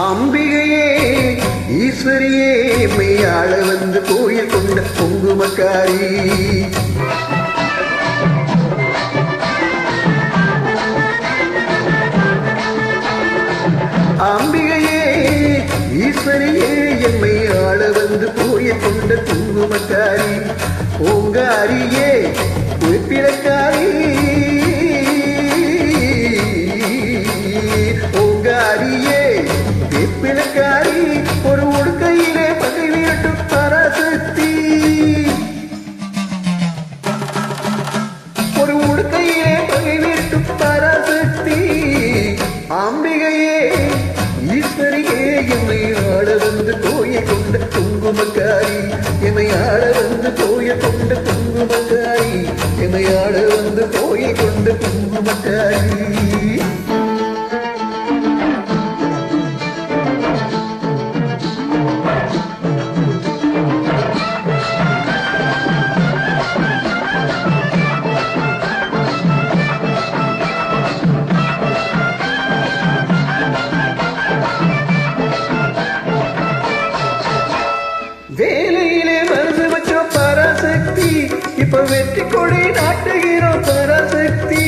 அம்பிகையே ஈஸ்வரியே மெய்யாள வந்து கோயில் கொண்ட பொங்குமக்காரி. அம்பிகையே ஈஸ்வரியே எம்மை ஆள வந்து கோயில் கொண்ட குங்குமக்காரி ஓங்காரியே குறிப்பிடக்காரி குங்குமக்காரி வேலையிலே மருந்து வச்சோம் பராசக்தி இப்ப வெற்றி கொடி நாட்டுகிறோம் பராசக்தி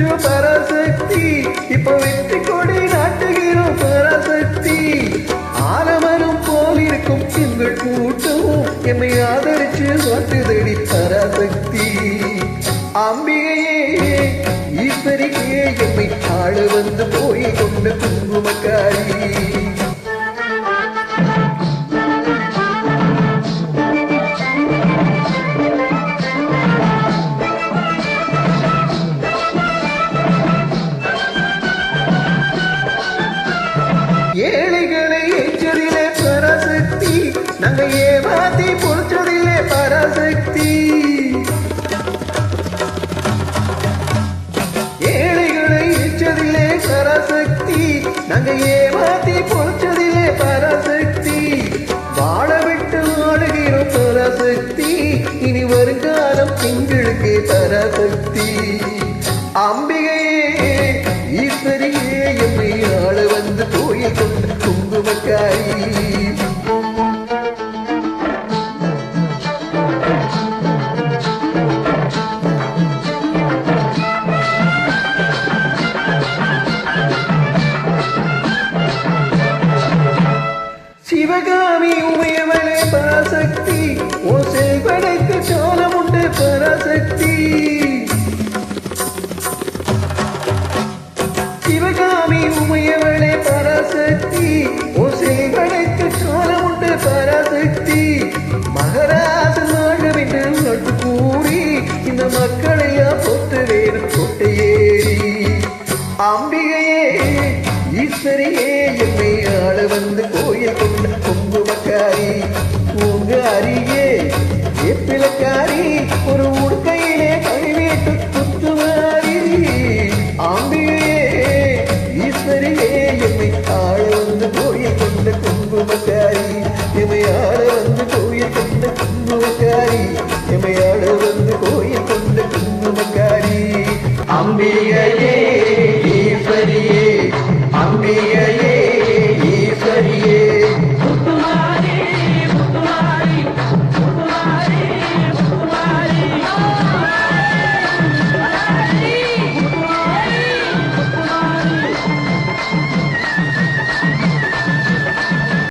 நாட்டு வச்சோம் பராசக்தி. இப்ப வெற்றி கொடி நாட்டுகிறோம் பராசக்தி. ஆலமரம் போல் இருக்கும் எங்கள் கூட்டமும் எம்மை ஆதரிச்சு வாட்டுதடி பராசக்தி. அம்பிகையே ஈஸ்வரிக்கே எம்மை ஆளு வந்து போய் கொண்ட குங்குமக்காரி பராசக்தி நாங்க ஏமாத்தி பொறிச்சதிலே ஏழைகளை எச்சதிலே பராசக்தி நாங்க ஏமாத்தி பொறிச்சதிலே பராசக்தி. வாழ விட்டு வாழுகிறோம் பராசக்தி. இனி வருங்காலம் எங்களுக்கு அம்பிகையே ஈஸ்வரியே என்னை ஆள வந்து கோயில் கொண்ட குங்குமக்காரி உங்க அருகே எப்பிலக்காரி ஒரு